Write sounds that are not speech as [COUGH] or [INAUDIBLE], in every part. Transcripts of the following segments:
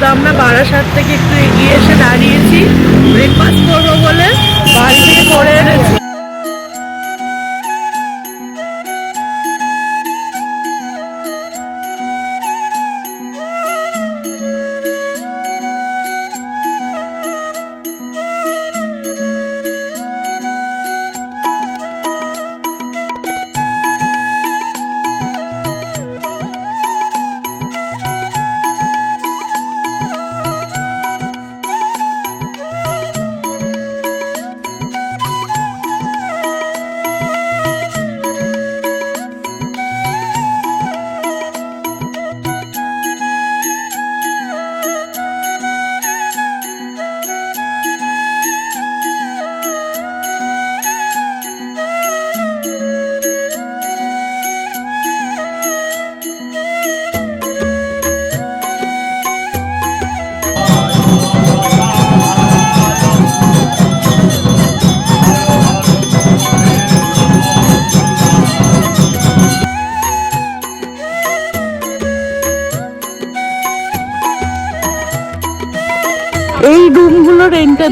তো আমরা বারাসাত থেকে একটু এগিয়ে এসে দাঁড়িয়েছি। ব্রেকফাস্ট করব বলে বাড়ি থেকে করে এনেছি।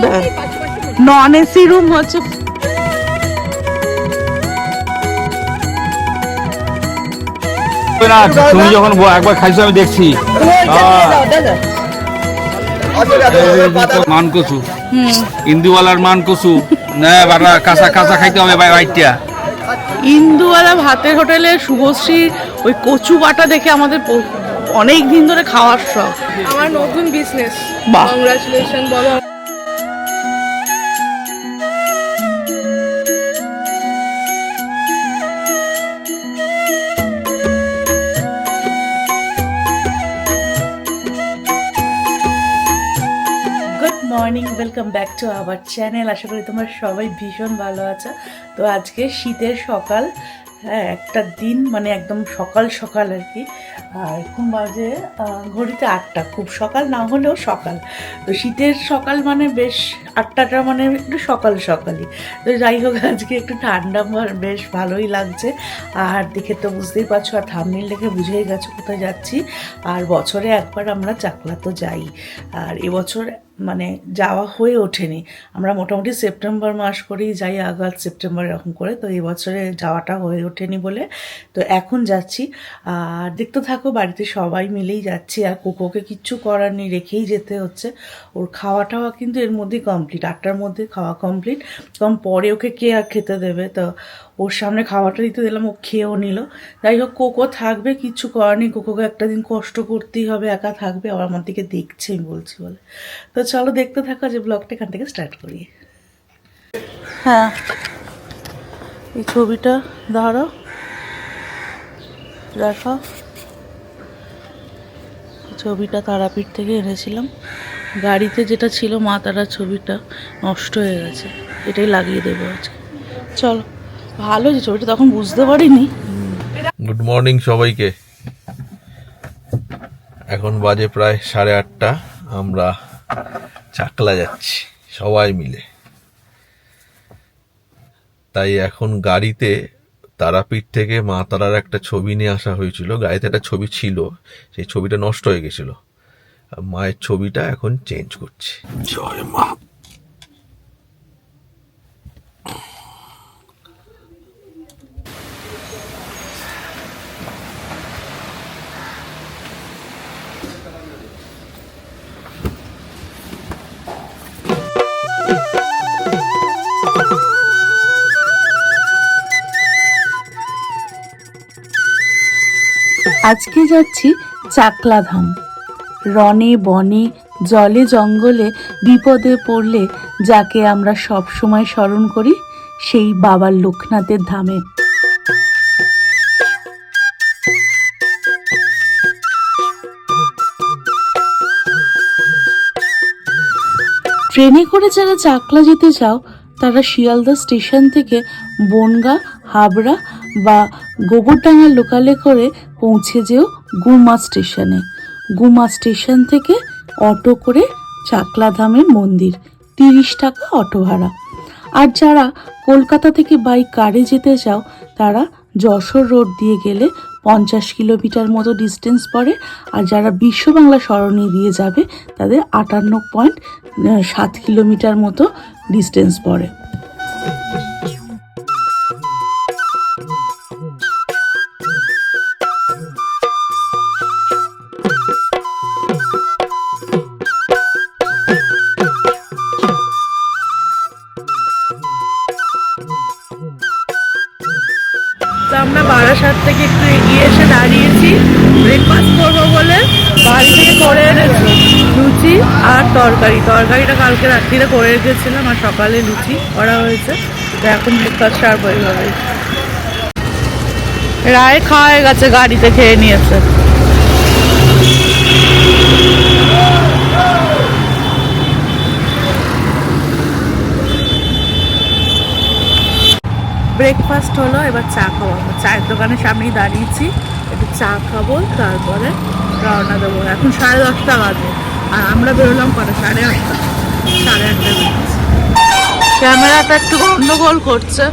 দেয় নন এসি রুম হচ্ছে না তুমি যখন একবার খাইছো আমি দেখছি। মান কচু ইন্দুওয়ালার মান কচু না কাঁচা কাঁচা খাইতে হবে ভাই ইন্দুওয়ালা ভাতের হোটেলে শুভশ্রী ওই কচু বাটা দেখে আমাদের অনেক দিন ধরে খাওয়ার শখ। আমার নতুন বিজনেস কংগ্রাচুলেশন বলো। Welcome back to our channel আশা করি তোমরা সবাই ভীষণ ভালো আছো। তো আজকে শীতের সকাল হ্যাঁ একটা দিন মানে একদম সকাল সকাল আর কি। আর এখন বাজে ঘড়িতে আটটা। খুব সকাল না হলেও সকাল। তো শীতের সকাল মানে বেশ, আটটাটা মানে একটু সকাল সকালই। তো যাই হোক, আজকে একটু ঠান্ডা বেশ ভালোই লাগছে। আর দেখে তো বুঝতেই পারছ, আর থামনিল দেখে বুঝেই গেছো কোথায় যাচ্ছি। আর বছরে একবার আমরা চাকলা তো যাই। আর এবছর মানে যাওয়া হয়ে ওঠেনি। আমরা মোটামুটি সেপ্টেম্বর মাস করেই যাই আগস্ট সেপ্টেম্বর এরকম করে। তো এই বছরে যাওয়াটা হয়ে ওঠেনি বলে। তো এখন যাচ্ছি। আর দেখতে থাকো, বাড়িতে সবাই মিলেই যাচ্ছি। আর কোকোকে কিচ্ছু করার নেই, রেখেই যেতে হচ্ছে। ওর খাওয়া টাওয়া কিন্তু এর মধ্যেই কমপ্লিট আটটার মধ্যে খাওয়া কমপ্লিট কারণ পরে ওকে কে আর খেতে দেবে? তো ওর সামনে খাওয়াটা দিতে দিলাম, ও খেয়েও নিল। যাই হোক, কোকো থাকবে কিচ্ছু করার নেই। কোকোকে একটা দিন কষ্ট করতেই হবে, একা থাকবে, আবার আমার দিকে দেখছে, আমি বলছি বলে। তো চলো দেখতে থাকো যে ব্লগটা এখান থেকে স্টার্ট করি। হ্যাঁ এই ছবিটা ধরো। দেখো। ছবিটা তারাপীঠ থেকে এনেছিলাম। গাড়িতে যেটা ছিল মা তারার ছবিটা নষ্ট হয়ে গেছে। এটাই লাগিয়ে দেবো আজকে। চলো। ভালো যে ছবিটা তখন বুঝতে পারিনি। গুড মর্নিং সবাইকে। এখন বাজে প্রায় সাড়ে আটটা। আমরা চাকলা যাচ্ছি সবাই মিলে। তাই এখন গাড়িতে তারাপীঠ থেকে মা তারার একটা ছবি নিয়ে আসা হয়েছিল। গাড়িতে একটা ছবি ছিল সেই ছবিটা নষ্ট হয়ে গেছিল। মায়ের ছবিটা এখন চেঞ্জ করছি। জয় মা। আজকে যাচ্ছি চাকলাধাম। রনে বনে, জলে, জঙ্গলে বিপদে পড়লে যাকে আমরা সব সময় স্মরণ করি, সেই বাবার লোকনাথের ধামে। ট্রেনে করে যারা চাকলা যেতে চাও, তারা শিয়ালদা স্টেশন থেকে বনগা, হাবড়া বা গোবরডাঙ্গা লোকালে করে পৌঁছে যেও গুমা স্টেশনে। গুমা স্টেশন থেকে অটো করে চাকলাধামের মন্দির, তিরিশ টাকা অটো ভাড়া। আর যারা কলকাতা থেকে বাই কারে যেতে চাও, তারা যশোর রোড দিয়ে গেলে পঞ্চাশ কিলোমিটার মতো ডিস্টেন্স পড়ে। আর যারা বিশ্ব বাংলা সরণি দিয়ে যাবে, তাদের আটান্ন পয়েন্ট সাত কিলোমিটার মতো ডিস্টেন্স পড়ে। কালকে রাত্রিরে করে রেখেছিলাম আর সকালে লুচি করা হয়েছে। তো এখন ব্রেকফাস্ট সার্ভ হয়ে যাবে রায় খাওয়া গেছে গাড়িতে খেয়ে নিয়েছে। ব্রেকফাস্ট হলো, এবার চা খাওয়াবো চায়ের দোকানের সামনেই দাঁড়িয়েছি। একটু চা খাব, তারপরে রওনা দেবো। এখন সাড়ে দশটা বাজে। আর আমরা বেরোলাম কটা? সাড়ে আটটা। সাড়ে আটটা ক্যামেরাটা একটু গন্ডগোল করছে।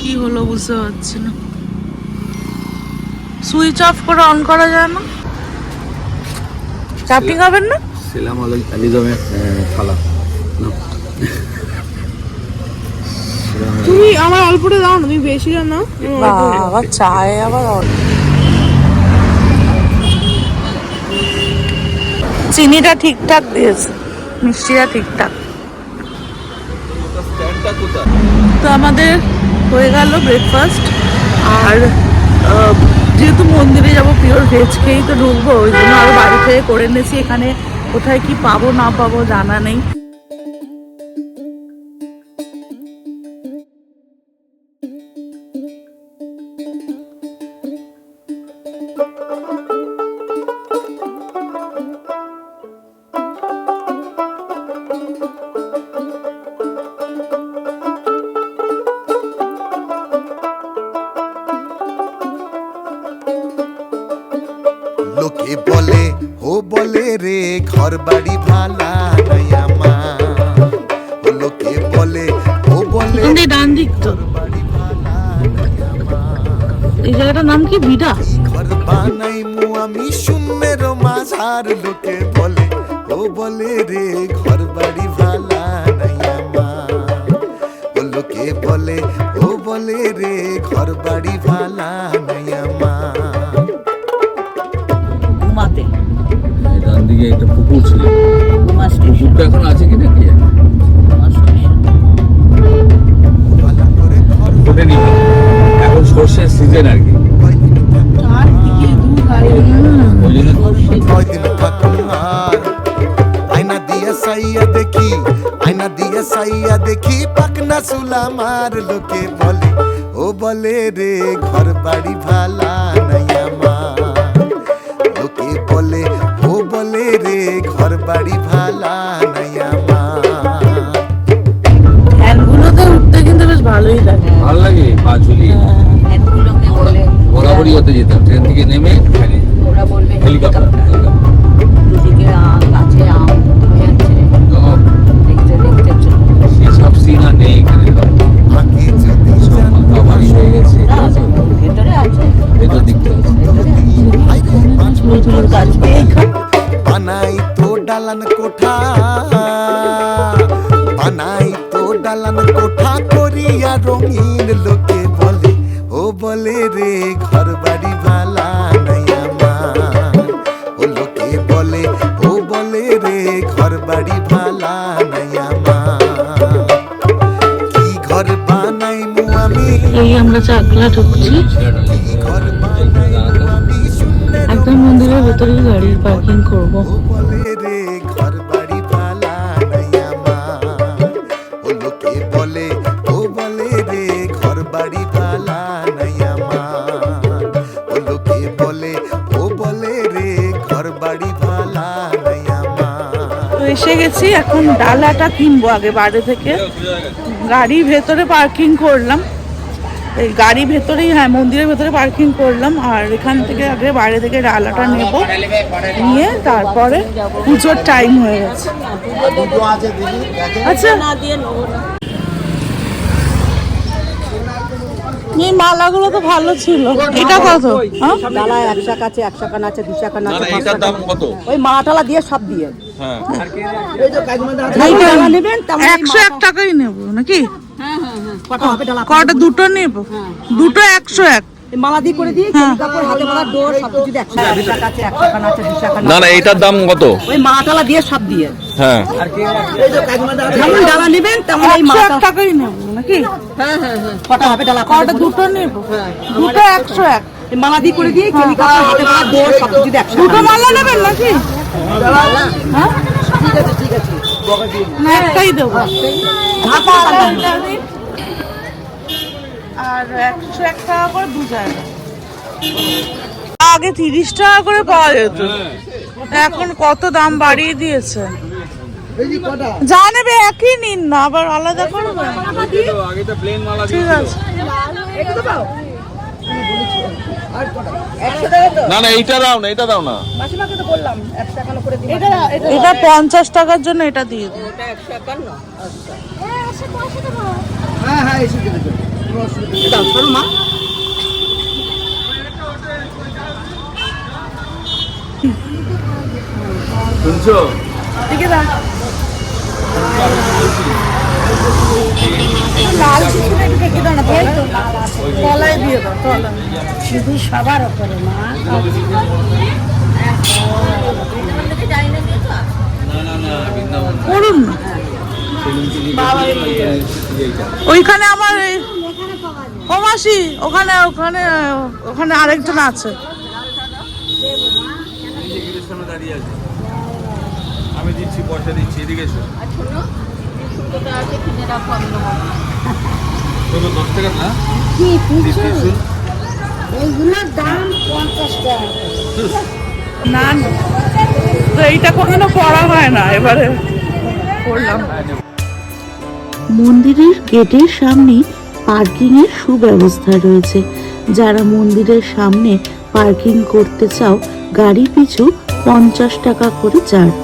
কি হলো বুঝতে পারছি না। সুইচ অফ করে অন করা যায় না? চাপটি খাবেন না? সেলাম আলিজমের থালা। তুমি আমার অল্পটা দাও না তুমি বেশি না বাবা চায়ে আবার অন- চিনিটা ঠিকঠাক দিয়েছে। মিষ্টিটা ঠিকঠাক। তো আমাদের হয়ে গেল ব্রেকফাস্ট আর যেহেতু মন্দিরে যাব পিওর ভেজ খেয়েই তো ঢুকবো, ওই জন্য আরও বাড়ি থেকে করে নিয়েছি এখানে কোথায় কি পাবো, না পাবো জানা নেই। কি বিডা ঘর বানাই মু আমি শূন্যের মাঝার লোকে বলে। ও বলে রে ঘর বাড়ি ভালা নাই আমার। ও লোকে বলে ও বলে রে ঘর বাড়ি ভালা নাই আমার। ঘুমাতে। ডান দিকে একটা পুকুর ছিল। পুকুরটা এখন আছে কি নাকি? এখন সর্ষের সিজন আর কি। সাইয়া দেখি পাকনা সুলা মার লোকে বলে ও বলে রে ঘর বাড়ি ভালা নাই আমার লোকে বলে ও বলে রে ঘর বাড়ি ভালা নাই আমার ফ্যানগুলোতে উঠতে কিন্তু বেশ ভালোই লাগে। ভালো লাগে? পা ঝুলিয়ে? বরাবরই হতে যেতাম। ট্রেন থেকে নেমে ওরা বলবে হেলিকপ্টার। নতুন কাজ বানাই তো ডালান কোঠা বানাই তো ডালান কোঠা করিয়া রঙিন লোকে বলে ও বলে রে ঘর বাড়ি ভালা নাই আমার। ও লোকে বলে ও বলে রে ঘর বাড়ি ভালা নাই আমার। কি ঘর বানাই মু আমি? এই আমরা চাকলা ঢুকছি ভেতরেই গাড়ির পার্কিং করব। রে ঘর বাড়ি ভালা ও লোকে বলে ও বলে রে ঘর বাড়ি ও লোকে বলে ও বলে রে ঘর বাড়ি এসে গেছি এখন ডালাটা কিনবো আগে বাইরে থেকে। গাড়ি ভেতরে পার্কিং করলাম। গাড়ি ভেতরেই হ্যাঁ মন্দিরের ভেতরে পার্কিং করলাম আর এখান থেকে আগে বাইরে থেকে ডালাটা নেব। নিয়ে তারপরে পুজোর টাইম হয়ে গেছে। আচ্ছা। এই মালাগুলো তো ভালো ছিল। এটা কত? হ্যাঁ? ডালা একশো টাকা আছে একশো টাকা আছে দুশো টাকা আছে ওই মাটালা দিয়ে সব দিয়ে। হ্যাঁ। একশো এক টাকাই নেব নাকি? হ্যাঁ হ্যাঁ হ্যাঁ কটা হবে ডালা? কটা? দুটো নেব। দুটো একশো এক। না না এটার দাম কত? ওই মাটালা দিয়ে সব দিয়ে। হ্যাঁ। যেমন ডালা নেবেন তেমন এই একশো টাকাই নেব নাকি? হ্যাঁ হ্যাঁ হ্যাঁ। কটা হবে ডালা? কটা? দুটো নেব। দুটো একশো এক। এই মালা দিয়ে করে দিয়ে কেলি কাপড় হাতে মালা ডোর সব কিছু একশো দুটো মালা নেবেন নাকি? হ্যাঁ? ঠিক আছে ঠিক আছে। না একটাই দেবো। আর একশো এক টাকা করে দু জায়গা। আগে তিরিশ টাকা করে পাওয়া যেত। এখন কত দাম বাড়িয়ে দিয়েছে। যা নেবে একই নিন না আবার আলাদা করবে আগে তো প্লেন মালা ঠিক আছে না না এইটা দাও না এটা দাও না। মাসিমাকে তো বললাম একশো একান্ন করে দিন এটা পঞ্চাশ টাকার জন্য এটা দিয়ে দিন ওটা একশো একান্ন। হ্যাঁ হ্যাঁ এসে দেবে। কোনো অসুবিধা দাও শোনো মা। শুনছো? লাল চিঠি একটু কেটে দাও না তলায় দিয়ে দাও তলায় শুধু সবার ওপরে মা। করুন না। ওইখানে আমার এই- ও ওখানে ওখানে ওখানে আরেকজন আছে। আমি দিচ্ছি পয়সা দিচ্ছি এদিকে এসো। দশ টাকা না? না তো এইটা কখনো পড়া হয় না এবারে পড়লাম। মন্দিরের গেটের সামনে পার্কিং এর সুব্যবস্থা রয়েছে। যারা মন্দিরের সামনে পার্কিং করতে চাও গাড়ি পিছু পঞ্চাশ টাকা করে চার্জ।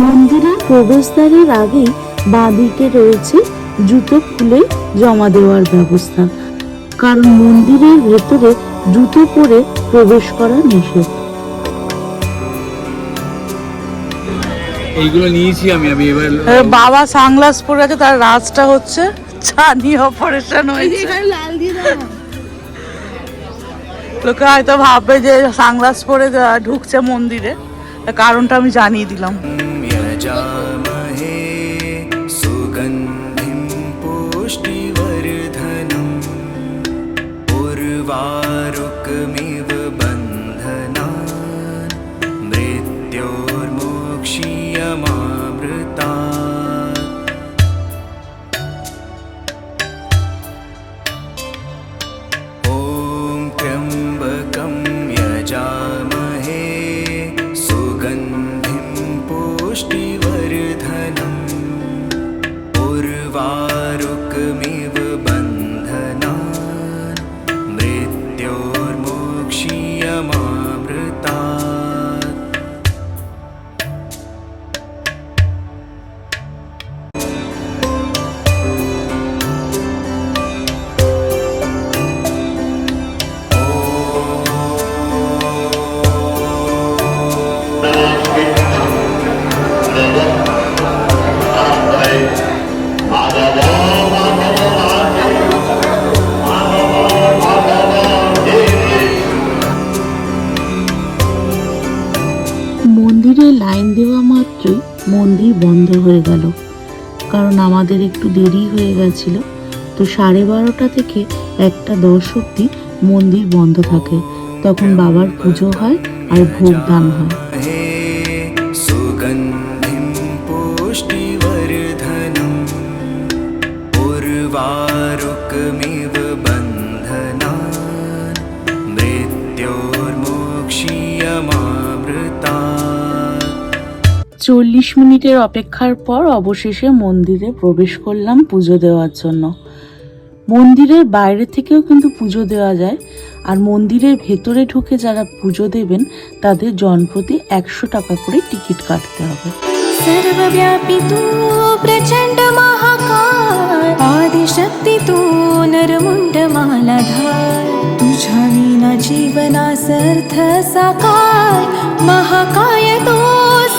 মন্দিরের প্রবেশদ্বারের আগেই বাঁদিকে রয়েছে জুতো খুলে জমা দেওয়ার ব্যবস্থা। কারণ মন্দিরের ভেতরে জুতো পরে প্রবেশ করা নিষেধ। এইগুলো নিয়েছি আমি আমি এবার বাবা সানগ্লাস পরে আছে তার রাজটা হচ্ছে ছানি অপারেশন হয়েছে। লোকে হয়তো ভাববে যে সানগ্লাস পরে যা- ঢুকছে মন্দিরে কারণটা আমি জানিয়ে দিলাম। মন্দিরে লাইন দেওয়া মাত্রই মন্দির বন্ধ হয়ে গেল। কারণ আমাদের একটু দেরি হয়ে গেছিল, তো সাড়ে বারোটা থেকে একটা দশ অব্দি মন্দির বন্ধ থাকে। তখন বাবার পুজো হয় আর ভোগ দান হয়। চল্লিশ মিনিটের অপেক্ষার পর অবশেষে মন্দিরে প্রবেশ করলাম পুজো দেওয়ার জন্য মন্দিরের বাইরে থেকেও কিন্তু পুজো দেওয়া যায় আর মন্দিরের ভেতরে ঢুকে যারা পুজো দেবেন তাদের জনপ্রতি একশো টাকা করে টিকিট কাটতে হবে सर्वव्यापी तू प्रचंड महाकाय आदिशक्ती तू नरमुंड मालाधार न जीवनासर्थ साकार. महाकाय तो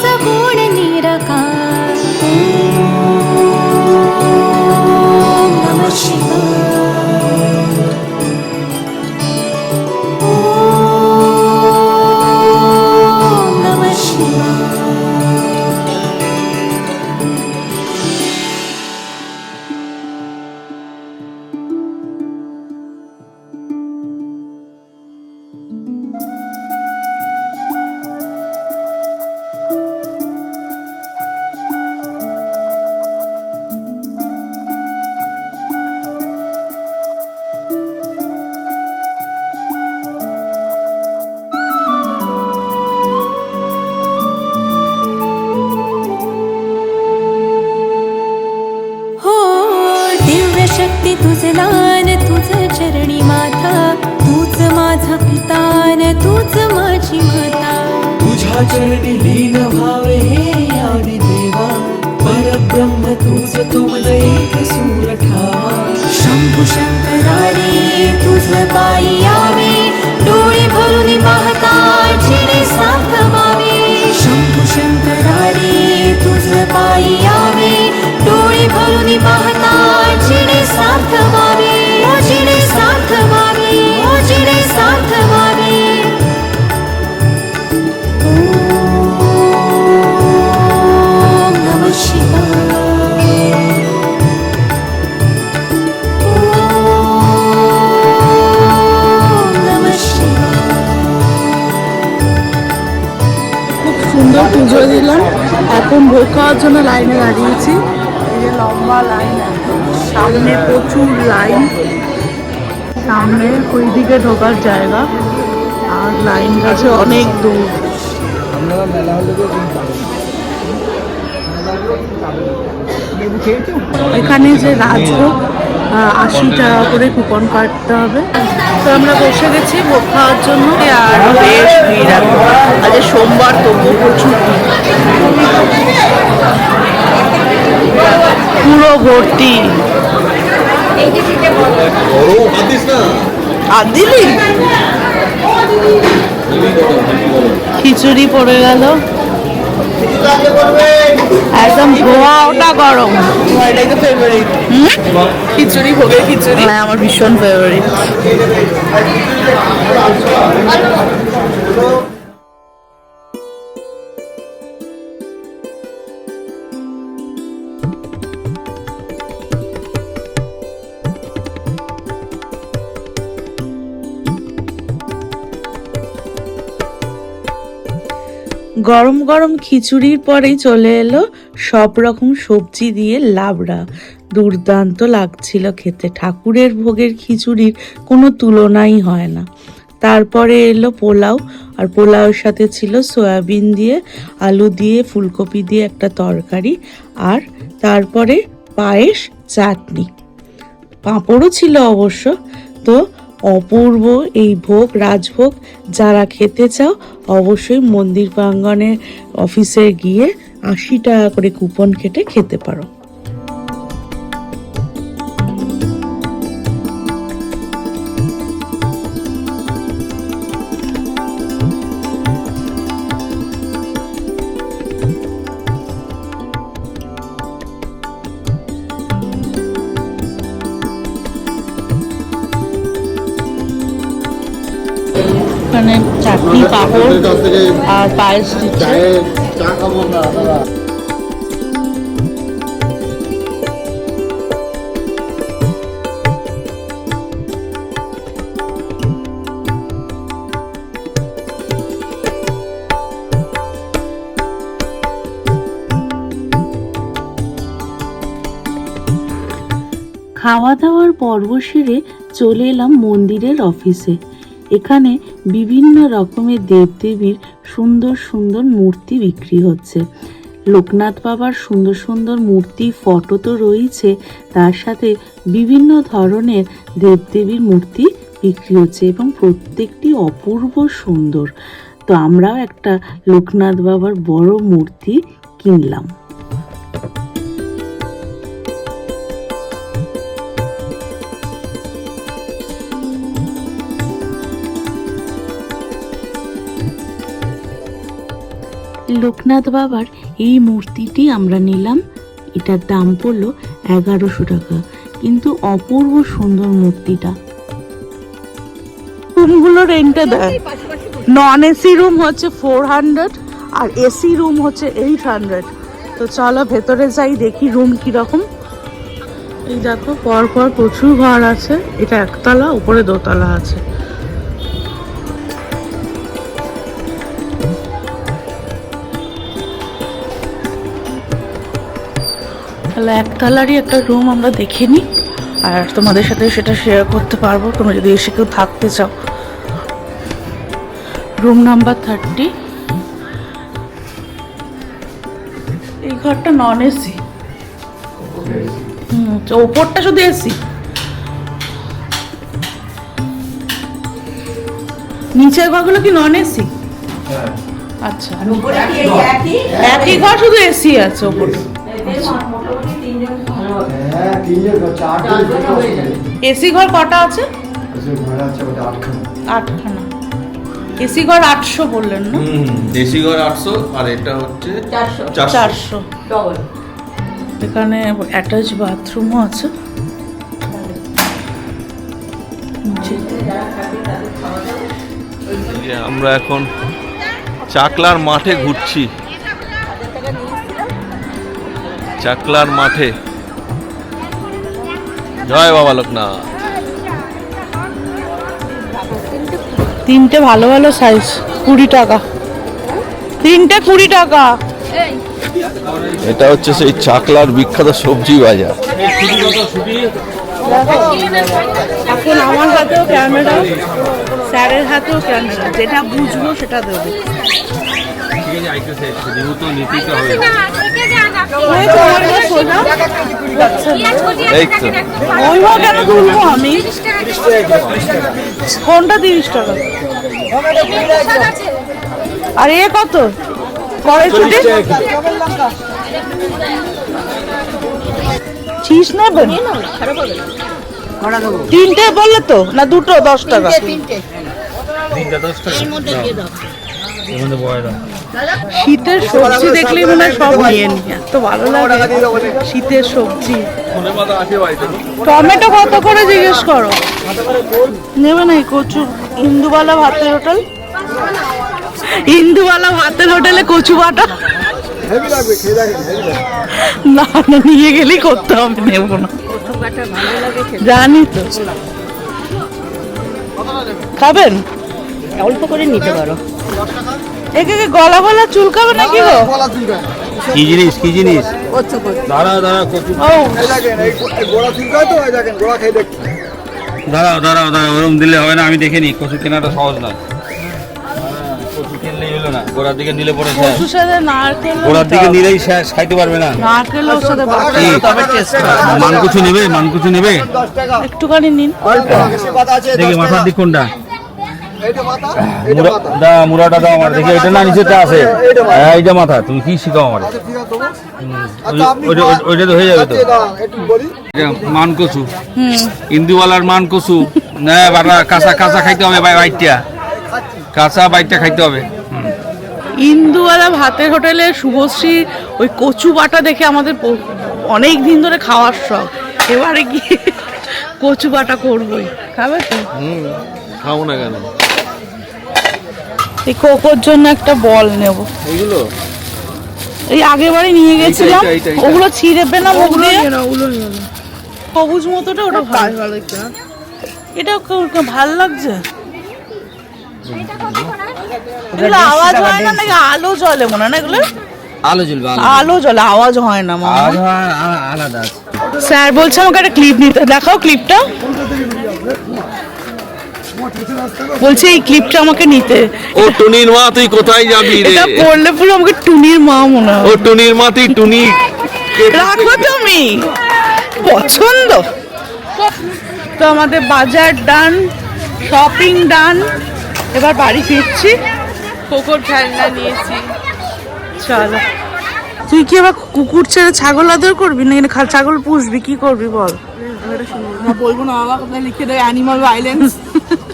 सगुण निरकार. এখন খাওয়ার জন্য লাইনে দাঁড়িয়েছি। এই যে লম্বা লাইন, সামনে প্রচুর লাইন। সামনে ওই দিকে ঢোকার জায়গা, আর লাইন গেছে অনেক দূর। এখানে যে রাজভোগ আশি টাকা করে কুপন কাটতে হবে। তো আমরা বসে গেছি ভোগ খাওয়ার জন্য। আর বেশ ভিড় এখন। আজ সোমবার, তবুও প্রচুর। পুরো ভর্তি। আর দিলি? খিচুড়ি পড়ে গেল। একদম ধোয়া ওটা গরম। এটাই তো ফেভারিট খিচুড়ি ভোগের খিচুড়ি। হ্যাঁ আমার ভীষণ ফেভারিট গরম গরম খিচুড়ির পরেই চলে এলো সব রকম সবজি দিয়ে লাবড়া। দুর্দান্ত লাগছিল খেতে। ঠাকুরের ভোগের খিচুড়ির কোনো তুলনাই হয় না। তারপরে এলো পোলাও, আর পোলাওয়ের সাথে ছিল সয়াবিন দিয়ে, আলু দিয়ে, ফুলকপি দিয়ে একটা তরকারি, আর তারপরে পায়েস, চাটনি। পাঁপড়ও ছিল অবশ্য। তো অপূর্ব এই ভোগ, রাজভোগ যারা খেতে চাও, অবশ্যই মন্দির প্রাঙ্গনের অফিসে গিয়ে আশি টাকা করে কুপন কেটে খেতে পারো। পাঁপড় আর পায়েস দিচ্ছে। খাওয়া দাওয়ার পর্ব সেরে চলে এলাম মন্দিরের অফিসে। এখানে বিভিন্ন রকমের দেবদেবীর সুন্দর সুন্দর মূর্তি বিক্রি হচ্ছে। লোকনাথ বাবার সুন্দর সুন্দর মূর্তি, ফটো তো রয়েছে, তার সাথে বিভিন্ন ধরনের দেবদেবীর মূর্তি বিক্রি হচ্ছে এবং প্রত্যেকটি অপূর্ব সুন্দর। তো আমরাও একটা লোকনাথ বাবার বড় মূর্তি কিনলাম। লোকনাথ বাবার এই মূর্তিটি আমরা নিলাম। এটার দাম পড়ল এগারোশো টাকা। কিন্তু অপূর্ব সুন্দর মূর্তিটা। রুমগুলো রেন্টে দেয়। নন এসি রুম হচ্ছে ফোর হান্ড্রেড আর এসি রুম হচ্ছে এইট হান্ড্রেড তো চলো ভেতরে যাই, দেখি রুম কীরকম। এই দেখো পর পর প্রচুর ঘর আছে। এটা একতলা, উপরে দোতলা আছে। তাহলে একতলারই একটা রুম আমরা দেখে নিই। আর তোমাদের সাথে সেটা শেয়ার করতে পারব। তোমরা যদি এসে কেউ থাকতে চাও। রুম নাম্বার থার্টি এই ঘরটা নন এসি হুম ওপরটা শুধু এসি নিচের ঘরগুলো কি নন এসি আচ্ছা। একই? ঘর শুধু এসি আছে ওপরে। এসি ঘর কটা আছে? আটখানা। এসি ঘর আটশো বললেন না? দেশি ঘর আটশো আর এটা হচ্ছে চারশো। এখানে অ্যাটাচ বাথরুমও আছে। আমরা এখন চাকলার মাঠে ঘুরছি। চাকলার মাঠে। জয় বাবা লোকনাথ। তিনটে ভালো ভালো সাইজ কুড়ি টাকা। তিনটে কুড়ি টাকা। এটা হচ্ছে সেই চাকলার বিখ্যাত সবজি বাজার। এখন আমার হাতেও ক্যামেরা স্যারের হাতেও ক্যামেরা যেটা বুঝব সেটা দেবো। কোনটা তিরিশ টাকা আর এ কত? কড়াইশুটি? চিজ নেবেন তিনটে বললে তো? না দুটো দশ টাকা? শীতের সবজি দেখলে মনে হয় সব নিয়ে নি এত ভালো লাগে। শীতের সবজি। টমেটো কত করে জিজ্ঞেস করো? নেবে না এই কচু। ইন্দুবালা ভাতের হোটেল? ইন্দুবালা ভাতের হোটেলে কচু বাটা? না না, নিয়ে গেলেই করতে হবে, নেব না। জানি তো। খাবেন? অল্প করে নিতে পারো। একে গলা গলা চুলকাবে নাকি গো? কি জিনিস কি জিনিস? দাঁড়া দাঁড়া কচু। ও। দাঁড়াও দাঁড়াও দাঁড়াও ওরকম দিলে হবে না আমি দেখিনি কচু কেনাটা সহজ নয়। কচু কিনলেই হলো না গোড়ার দিকে নিলে পরে কচুর সাথে নারকেল গোড়ার দিকে নিলেই শেষ খাইতে পারবে না। নারকেল ওর সাথে তবে টেস্ট মানকুচু নেবে মানকুচু নেবে। একটুখানি নিন। দেখি মাথার দিক কোনটা? দা মুড়াটা দাও আমার দেখি এটা না নিচেটা আছে? হ্যাঁ, এইটা মাথা তুমি কি শিখাও আমার? ওইটা তো হয়ে যাবে তো। মান কচু ইন্দুওয়ালার মান কচু না বাবা কাঁচা কাঁচা খাইতে হবে বাইটটা। কাঁচা বাইটটা খাইতে হবে। হুম। ইন্দুওয়ালা ভাতের হোটেলে শুভশ্রী ওই কচু বাটা দেখে আমাদের অনেক দিন ধরে খাওয়ার শখ। এবারে গিয়ে কচু বাটা করবোই। খাবে তো? খাও না কেন? এই কোকোর জন্য একটা বল নেব। এইগুলো? এই আগের বারে নিয়ে গেছিলাম। ওগুলো ছিঁড়বে না মুখ দিয়ে? সবুজ মতোটা ওটা ভালো। এটা ক- ভালো লাগছে। এগুলো আওয়াজ হয় না নাকি আলো জ্বলে মনে হয় না এগুলো? আলো জ্বলবে আলো জ্বলে আওয়াজ হয় না মামা আলাদা স্যার বলছে আমাকে একটা ক্লিপ নিতে দেখাও ক্লিপটা বলছে এই ক্লিপটা আমাকে নিতে। ও টুনির মা তুই কোথায় যাবি রে? এটা পড়লে পুরো আমাকে টুনির মা মনে ও টুনির মা তুই টুনি রাখো তুমি। পছন্দ। তো আমাদের বাজার ডান শপিং ডান। এবার বাড়ি ফিরছি। কোকোর খেলনা নিয়েছি। চলো। তুই কি আবার কুকুর ছেড়ে ছাগল আদর করবি? না ছাগল পুষবি কি করবি বল? বলব না বাবা কোথায় লিখে দেয় অ্যানিমাল ভাইলেন্স [LAUGHS]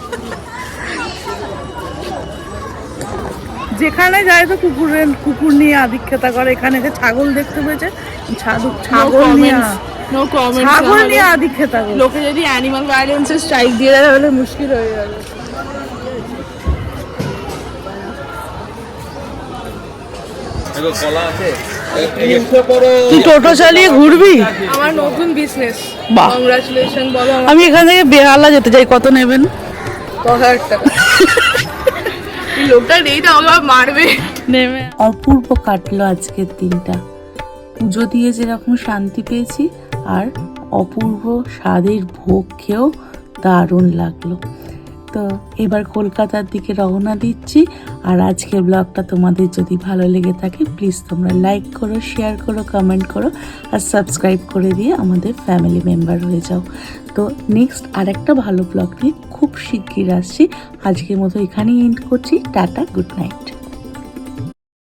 যেখানে যায় তো কুকুরের কুকুর নিয়ে আধিক্ষেতা করে। এখানে যে ছাগল দেখতে পেয়েছে ছাগল নিয়ে ছাগল নিয়ে আধিক্ষেতা করে। লোকে যদি অ্যানিমাল ভাইলেন্সের স্ট্রাইক দিয়ে দেয় তাহলে মুশকিল হয়ে যাবে। তুই টোটো চালিয়ে ঘুরবি? আমার নতুন বিজনেস। কংগ্রাচুলেশন বলো আমি এখান থেকে বেহালা যেতে চাই। কত নেবেন? দশ হাজার টাকা। [LAUGHS] লোকটা নেই তো আমাকে মারবে। নেবে অপূর্ব কাটলো আজকের দিনটা। পুজো দিয়ে যেরকম শান্তি পেয়েছি আর অপূর্ব স্বাদের ভোগ খেয়েও দারুণ লাগল। তো এবার কলকাতার দিকে রওনা দিচ্ছি আর আজকের ব্লগটা তোমাদের যদি ভালো লেগে থাকে প্লিজ তোমরা লাইক করো শেয়ার করো কমেন্ট করো আর সাবস্ক্রাইব করে দিয়ে আমাদের ফ্যামিলি মেম্বার হয়ে যাও। তো নেক্সট আরেকটা ভালো ব্লগ নিয়ে খুব শিগগির আসছি। আজকের মতো এখানেই এন্ড করছি। Tata good night